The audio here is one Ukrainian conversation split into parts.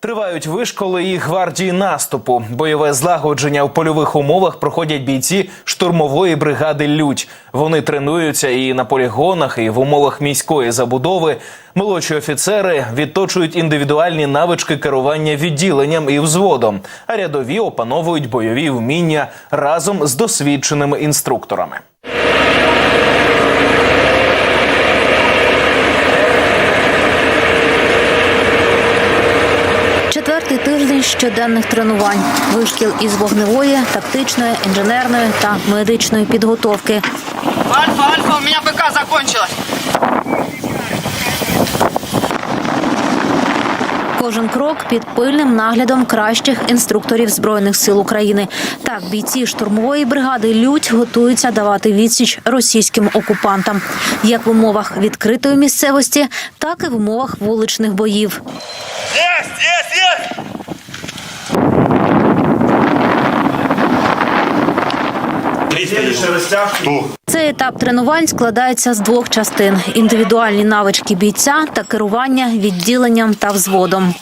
Тривають вишколи і гвардії наступу. Бойове злагодження в польових умовах проходять бійці штурмової бригади Людь. Вони тренуються і на полігонах, і в умовах міської забудови. Молодші офіцери відточують індивідуальні навички керування відділенням і взводом, а рядові опановують бойові вміння разом з досвідченими інструкторами. Четвертий щоденних тренувань, вишкіл із вогневої, тактичної, інженерної та медичної підготовки. Альфа, Альфа, у меня ПК закончилась. Кожен крок під пильним наглядом кращих інструкторів збройних сил України. Так, бійці штурмової бригади Людь готуються давати відсіч російським окупантам, як в умовах відкритої місцевості, так і в умовах вуличних боїв. Есть, есть, есть! Цей етап тренувань складається з двох частин: індивідуальні навички бійця та керування відділенням та взводом.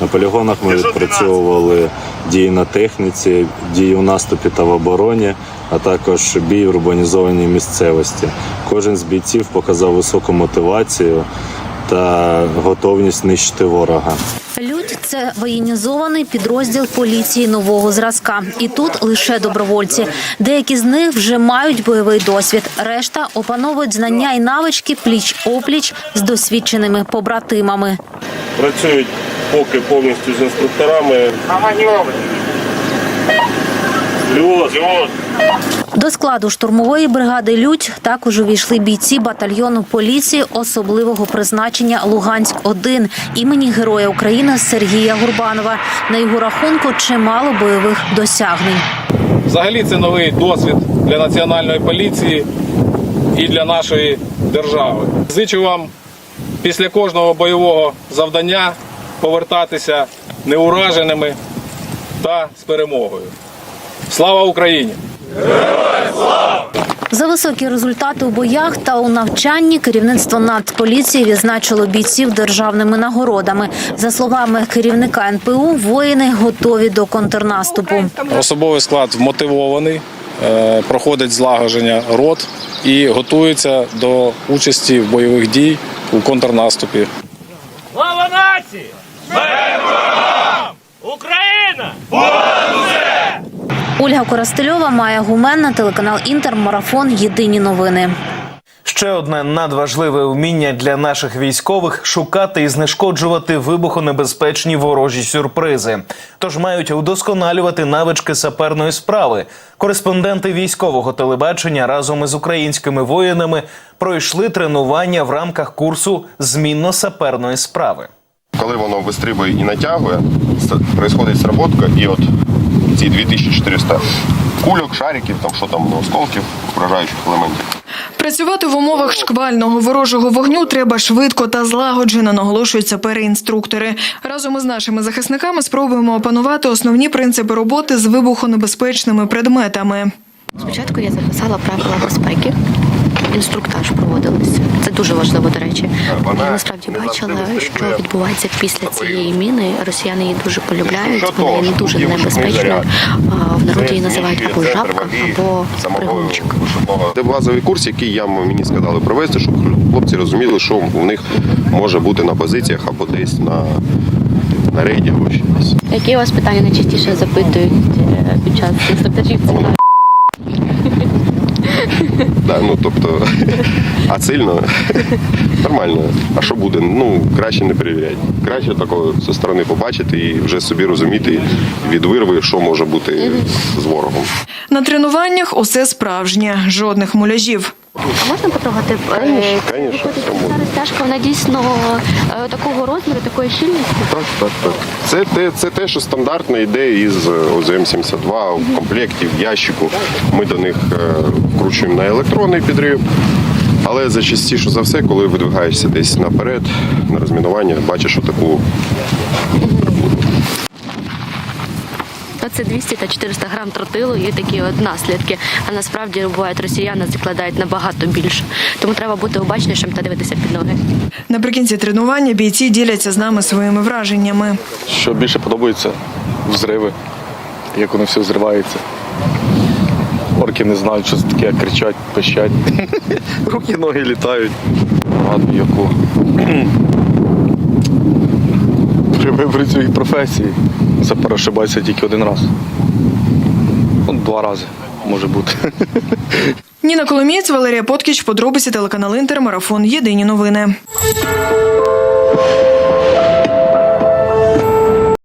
На полігонах ми відпрацьовували дії на техніці, дії у наступі та в обороні, а також бій в урбанізованій місцевості. Кожен з бійців показав високу мотивацію та готовність нищити ворога. Людь це воєнізований підрозділ поліції нового зразка. І тут лише добровольці. Деякі з них вже мають бойовий досвід. Решта опановують знання і навички пліч опліч з досвідченими побратимами. працюють поки повністю з інструкторами. Льот, льот. До складу штурмової бригади Людь також увійшли бійці батальйону поліції особливого призначення Луганськ 1 імені Героя України Сергія Гурбанова. На його рахунку чимало бойових досягнень. Взагалі це новий досвід для національної поліції і для нашої держави. Зичу вам після кожного бойового завдання повертатися неураженими та з перемогою. Слава Україні! За високі результати у боях та у навчанні керівництво Нацполіції відзначило бійців державними нагородами. За словами керівника НПУ, воїни готові до контрнаступу. Особовий склад вмотивований, е, проходить злагодження рот і готується до участі в бойових дій у контрнаступі. Слава нації! Ольга Коростельова, Майя Гуменна, телеканал Інтер, Марафон. Єдині новини. Ще одне надважливе вміння для наших військових шукати і знешкоджувати вибухонебезпечні ворожі сюрпризи. Тож мають удосконалювати навички саперної справи. Кореспонденти військового телебачення разом із українськими воїнами пройшли тренування в рамках курсу змінно-саперної справи. коли воно вистрибує і натягує, відбувається сработка, і от ці 2400 кульок, шариків, там що там, осколків, вражаючих елементів. Працювати в умовах шквального ворожого вогню треба швидко та злагоджено, наголошують сапери-інструктори. Разом із нашими захисниками спробуємо опанувати основні принципи роботи з вибухонебезпечними предметами. Спочатку я записала правила безпеки. Інструктаж проводилися. Це дуже важливо, до речі. Вона Я насправді бачила, що відбувається після цієї міни. Росіяни її дуже полюбляють. Вона є не дуже небезпечною. В народі її називають або жабка, або самого Це базовий курс, який я мені сказали провести, щоб хлопці розуміли, що в них може бути на позиціях або десь на, на рейді або ще десь. Які у вас питання найчастіше запитують е, під час інструктажів? Да, ну, тобто, а сильно нормально. А що буде? Ну, краще не перевіряти. Краще такого зі сторони побачити і вже собі розуміти від вирви, що може бути з ворогом. На тренуваннях усе справжнє, жодних муляжів. А можна потрогати? Е, Конечно, конечно, виходить, чому? Вона дійсно е, такого розміру, такої щільності. Так, так, так. Це те, це те, що стандартно йде із ОЗМ-72 в комплекті, в ящику. Ми до них е, вкручуємо на електронний підрив. Але зачастіше за все, коли видвигаєшся десь наперед, на розмінування, бачиш отаку це 200 та 400 грам тротилу є такі от наслідки. А насправді бувають росіяни закладають набагато більше. Тому треба бути обачнішим та дивитися під ноги. Наприкінці тренування бійці діляться з нами своїми враженнями. Що більше подобається взриви, як воно все взривається. Орки не знають, що це таке, кричать, пищать. Руки, ноги літають. Ладно, яку. При виборі своїй професії це перешибається тільки один раз. Ну, два рази може бути. Ніна Коломієць, Валерія Поткіч, подробиці телеканал Інтер, марафон. Єдині новини.